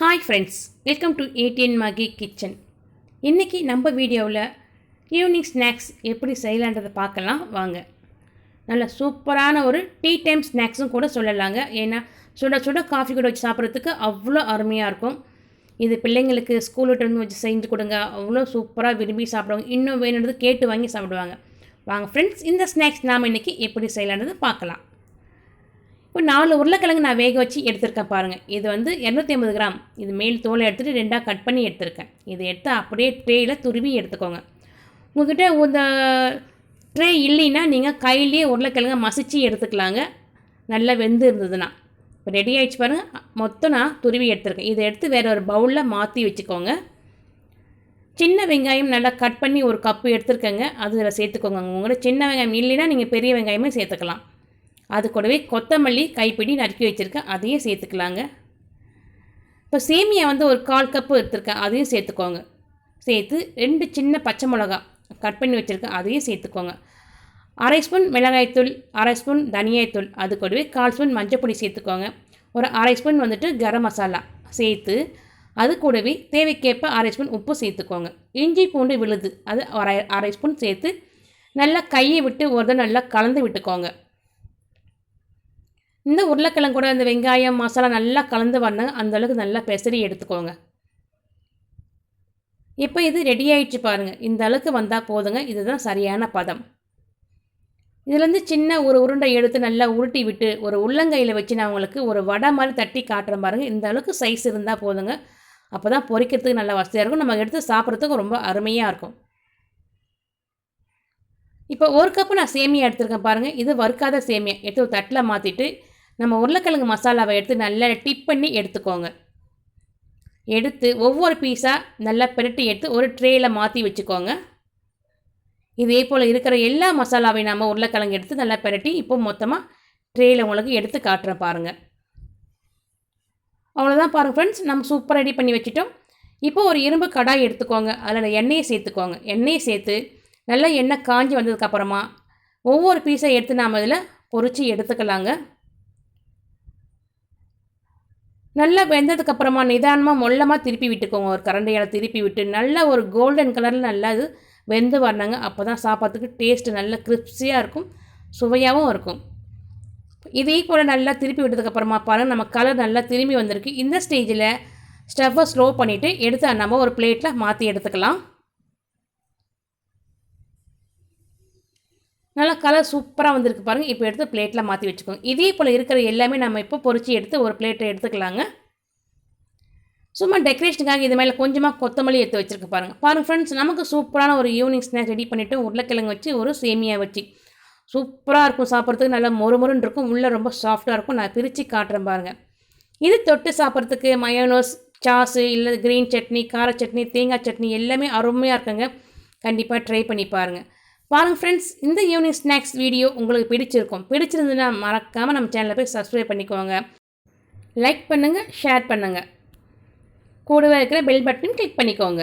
Hi friends welcome to ATN Magi kitchen இன்றைக்கி நம்ம வீடியோவில் ஈவினிங் ஸ்நாக்ஸ் எப்படி செய்யலான்றதை பார்க்கலாம் வாங்க. நல்ல சூப்பரான ஒரு டீ டைம் ஸ்நாக்ஸும் கூட சொல்லலாங்க. ஏன்னா சுட சுட காஃபி கூட வச்சு சாப்பிட்றதுக்கு அவ்வளோ அருமையாக இருக்கும். இது பிள்ளைங்களுக்கு ஸ்கூல் விட்டு வந்து வச்சு செஞ்சு கொடுங்க. அவ்வளோ சூப்பராக விரும்பி சாப்பிடுவாங்க. இன்னும் வேணுன்றது கேட்டு வாங்கி சாப்பிடுவாங்க. வாங்க ஃப்ரெண்ட்ஸ் இந்த ஸ்நாக்ஸ் நாம் இன்றைக்கி எப்படி செய்யலான்றது பார்க்கலாம். இப்போ நாலு உருளைக்கிழங்கு நான் வேக வச்சு எடுத்திருக்கேன் பாருங்கள் இது வந்து இரநூத்தி ஐம்பது கிராம். இது மேல் தோலை எடுத்துகிட்டு ரெண்டாக கட் பண்ணி எடுத்திருக்கேன். இதை எடுத்து அப்படியே ட்ரேயில் துருவி எடுத்துக்கோங்க. உங்கள்கிட்ட இந்த ட்ரே இல்லைன்னா நீங்கள் கையிலேயே உருளைக்கிழங்க மசிச்சு எடுத்துக்கலாங்க. நல்லா வெந்து இருந்ததுன்னா. இப்போ ரெடி ஆகிடுச்சு பாருங்கள் மொத்தம் நான் துருவி எடுத்திருக்கேன். இதை எடுத்து வேறு ஒரு பவுலில் மாற்றி வச்சுக்கோங்க. சின்ன வெங்காயம் நல்லா கட் பண்ணி ஒரு கப்பு எடுத்துருக்கேங்க. அதில் சேர்த்துக்கோங்க. உங்களோட சின்ன வெங்காயம் இல்லைன்னா நீங்கள் பெரிய வெங்காயமே சேர்த்துக்கலாம். அது கூடவே கொத்தமல்லி கைப்பிடி நறுக்கி வச்சுருக்கேன். அதையும் சேர்த்துக்கலாங்க. இப்போ சேமியா வந்து ஒரு கால் கப்பு எடுத்துருக்கேன். அதையும் சேர்த்துக்கோங்க. சேர்த்து ரெண்டு சின்ன பச்சை மிளகா கட் பண்ணி வச்சுருக்கேன். அதையும் சேர்த்துக்கோங்க. அரை ஸ்பூன் மிளகாய்த்தூள் அரை ஸ்பூன் தனியாய்த்தூள் அது கூடவே கால் ஸ்பூன் மஞ்சப்பொடி சேர்த்துக்கோங்க. ஒரு அரை ஸ்பூன் வந்துட்டு கரம் மசாலா சேர்த்து அது கூடவே தேவைக்கேற்ப அரை ஸ்பூன் உப்பு சேர்த்துக்கோங்க. இஞ்சி பூண்டு விழுது அது அரை அரை ஸ்பூன் சேர்த்து நல்லா கையை விட்டு ஒரு நல்லா கலந்து விட்டுக்கோங்க. இந்த உருளைக்கிழங்கு கூட அந்த வெங்காயம் மசாலா நல்லா கலந்து வரணும் அந்தளவுக்கு நல்லா பெசரி எடுத்துக்கோங்க. இப்போ இது ரெடி ஆயிடுச்சு பாருங்கள் இந்த அளவுக்கு வந்தால் போதுங்க. இதுதான் சரியான பதம். இதுலேருந்து சின்ன ஒரு உருண்டை எடுத்து நல்லா உருட்டி விட்டு ஒரு உள்ளங்கையில் வச்சு நான் உங்களுக்கு ஒரு வடை மாதிரி தட்டி காட்டுறேன் பாருங்கள் இந்த அளவுக்கு சைஸ் இருந்தால் போதுங்க. அப்போ தான் பொரிக்கிறதுக்கு நல்லா வசதியாக இருக்கும். நம்ம எடுத்து சாப்பிட்றதுக்கு ரொம்ப அருமையாக இருக்கும். இப்போ ஒரு கப்பு நான் சேமியா எடுத்துருக்கேன் பாருங்கள் இது வறுக்காத சேமியா. எடுத்து ஒரு தட்டில் மாற்றிட்டு நம்ம உருளைக்கிழங்கு மசாலாவை எடுத்து நல்லா டிப் பண்ணி எடுத்துக்கோங்க. எடுத்து ஒவ்வொரு பீஸாக நல்லா பிரட்டி எடுத்து ஒரு ட்ரேயில் மாற்றி வச்சுக்கோங்க. இதே போல் இருக்கிற எல்லா மசாலாவையும் நம்ம உருளைக்கிழங்கு எடுத்து நல்லா பிரட்டி இப்போ மொத்தமாக ட்ரேயில் உங்களுக்கு எடுத்து காட்டுறேன் பாருங்கள் அவ்வளோதான் பாருங்கள் ஃப்ரெண்ட்ஸ் நம்ம சூப்பராக ரெடி பண்ணி வச்சுட்டோம். இப்போ ஒரு இரும்பு கடாய் எடுத்துக்கோங்க. அதில் எண்ணெயை சேர்த்துக்கோங்க. எண்ணெயை சேர்த்து நல்லா எண்ணெய் காஞ்சி வந்ததுக்கப்புறமா ஒவ்வொரு பீஸை எடுத்து நாம் இதில் பொறிச்சு எடுத்துக்கலாங்க. நல்லா வெந்ததுக்கப்புறமா நிதானமாக மொல்லமாக திருப்பி விட்டுக்கோங்க. ஒரு கரண்டையால் திருப்பி விட்டு நல்லா ஒரு கோல்டன் கலரில் நல்லா அது வெந்து வரணுங்க. அப்போ தான் சாப்பாட்டுக்கு டேஸ்ட்டு நல்ல கிறிஸ்பியாக இருக்கும் சுவையாகவும் இருக்கும். இதே போல் நல்லா திருப்பி விட்டதுக்கப்புறமா பாருங்கள் நம்ம கலர் நல்லா திரும்பி வந்திருக்கு. இந்த ஸ்டேஜில் ஸ்டவ்வை ஸ்லோ பண்ணிவிட்டு எடுத்து நம்ம ஒரு பிளேட்டில் மாற்றி எடுத்துக்கலாம். நல்லா கலர் சூப்பராக வந்திருக்கு பாருங்கள் இப்போ எடுத்து பிளேட்டில் மாற்றி வச்சுக்கோங்க. இதே போல் இருக்கிற எல்லாமே நம்ம இப்போ பொறிச்சு எடுத்து ஒரு பிளேட்டை எடுத்துக்கலாங்க. சும்மா டெக்கரேஷனுக்காக இது மேலே கொஞ்சமாக கொத்தமல்லி எடுத்து வச்சுருக்கு பாருங்கள் பாருங்கள் ஃப்ரெண்ட்ஸ் நமக்கு சூப்பரான ஒரு ஈவினிங் ஸ்நாக்ஸ் ரெடி பண்ணிவிட்டு உருளைக்கிழங்கு வச்சு ஒரு சேமியா வச்சு. சூப்பராக இருக்கும் சாப்பிட்றதுக்கு. நல்லா மொறுமொருன்னு இருக்கும். உள்ளே ரொம்ப சாஃப்டாக இருக்கும். நான் பிரித்து காட்டுறேன் பாருங்கள் இது தொட்டு சாப்பிட்றதுக்கு மயோனோஸ் சாஸு இல்லை க்ரீன் சட்னி கார சட்னி தேங்காய் சட்னி எல்லாமே அருமையாக இருக்குங்க. கண்டிப்பாக ட்ரை பண்ணி பாருங்கள் பாருங்கள் ஃப்ரெண்ட்ஸ் இந்த ஈவினிங் ஸ்நாக்ஸ் வீடியோ உங்களுக்கு பிடிச்சிருக்கும். பிடிச்சிருந்துன்னா மறக்காமல் நம்ம சேனலில் போய் சப்ஸ்கிரைப் பண்ணிக்கோங்க. லைக் பண்ணுங்கள் ஷேர் பண்ணுங்கள் கூடவே இருக்கிற பெல் பட்டன் கிளிக் பண்ணிக்கோங்க.